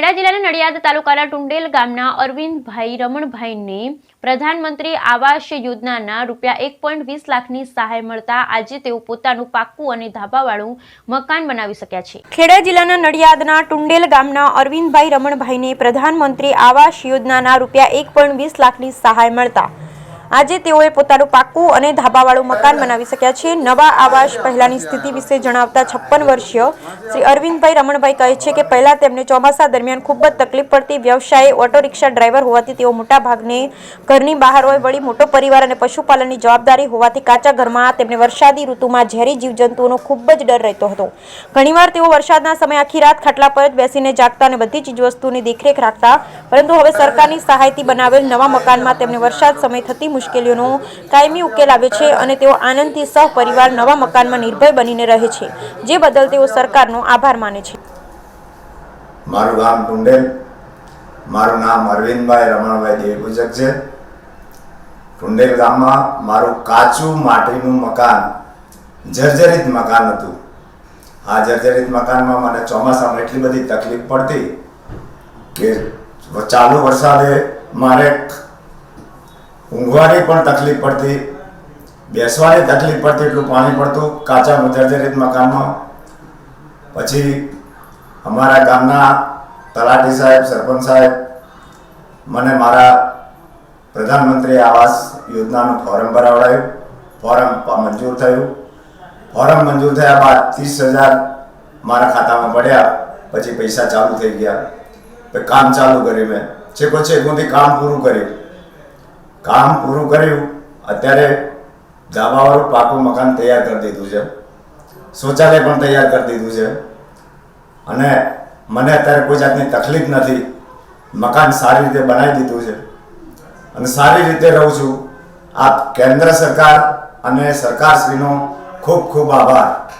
ખેડા જિલ્લાના નડિયાદ તાલુકાના ટુંડેલ ગામના અરવિંદભાઈ રમણભાઈને પ્રધાનમંત્રી આવાસ યોજનાના રૂપિયા એક પોઈન્ટ વીસ લાખની સહાય મળતા આજે તેઓ પોતાનું પાક્કું અને ધાબાવાળું મકાન બનાવી શક્યા છે. ખેડા જિલ્લાના નડિયાદના ટુંડેલ ગામના અરવિંદભાઈ રમણભાઈને પ્રધાનમંત્રી આવાસ યોજનાના રૂપિયા એક પોઈન્ટ વીસ લાખની સહાય મળતા આજે તેઓએ પોતાનું પાક્કું અને ધાબાવાળું મકાન બનાવી શક્યા છે. નવા આવાસ પહેલાની સ્થિતિ વિશે જણાવતા છપ્પન વર્ષીય શ્રી અરવિંદભાઈ રમણભાઈ કહે છે કે પહેલા તેમને ચોમાસા દરમિયાન ખૂબ જ તકલીફ પડતી વ્યવસાય ઓટો રિક્ષા ડ્રાઈવર હોવાથી તેઓ મોટા ભાગને ઘરની બહાર હોય વળી મોટો પરિવાર અને પશુપાલનની જવાબદારી હોવાથી કાચા ઘરમાં તેમને વરસાદી ઋતુમાં ઝેરી જીવજંતુઓનો ખૂબ જ ડર રહેતો હતો. ઘણીવાર તેઓ વરસાદના સમયે આખી રાત ખાટલા પર જ બેસીને જાગતા અને બધી ચીજવસ્તુની દેખરેખ રાખતા, પરંતુ હવે સરકારની સહાયથી બનાવેલ નવા મકાનમાં તેમને વરસાદ સમય થતી મુશ્કેલીઓનો કાયમી ઉકેલ આવ્યો છે અને તેઓ આનંદથી સહપરિવાર નવા મકાનમાં નિર્ભય બનીને રહે છે, જે બદલ તેઓ સરકારનો આભાર માને છે. મારું ગામ ટુંડેલ, મારું નામ અરવિંદભાઈ રમણભાઈ દેવપૂજક છે. ટુંડેલ ગામમાં મારું કાચું માટીનું મકાન જર્જરિત મકાન હતું. આ જર્જરિત મકાનમાં મને ચોમાસામાં એટલી બધી તકલીફ પડતી કે ચાલુ વરસાદે મારે ઊંઘવાની પણ તકલીફ પડતી, બેસવાની તકલીફ પડતી, એટલું પાણી પડતું, કાચા જર્જરિત મકાનમાં. પછી અમારા ગામના તલાટી સાહેબ, સરપંચ સાહેબ, મને મારા પ્રધાનમંત્રી આવાસ યોજનાનું ફોર્મ ભરાવડાયું. ફોર્મ મંજૂર થયું. ફોર્મ મંજૂર થયા બાદ ત્રીસ હજાર મારા ખાતામાં પડ્યા, પછી પૈસા ચાલુ થઈ ગયા. કામ ચાલુ કર્યું મેં. છેકો છેકોથી કામ પૂરું કર્યું. કામ પૂરું કર્યું, અત્યારે ધાબાવાળું પાકું મકાન તૈયાર કરી દીધું છે. શૌચાલય પણ તૈયાર કરી દીધું છે. અને મને અત્યારે કોઈ જાતની તકલીફ નથી. મકાન સારી રીતે બનાવી દીધું છે. અને સારી રીતે રહું છું. આ કેન્દ્ર સરકાર અને સરકારશ્રીનો ખૂબ ખૂબ આભાર.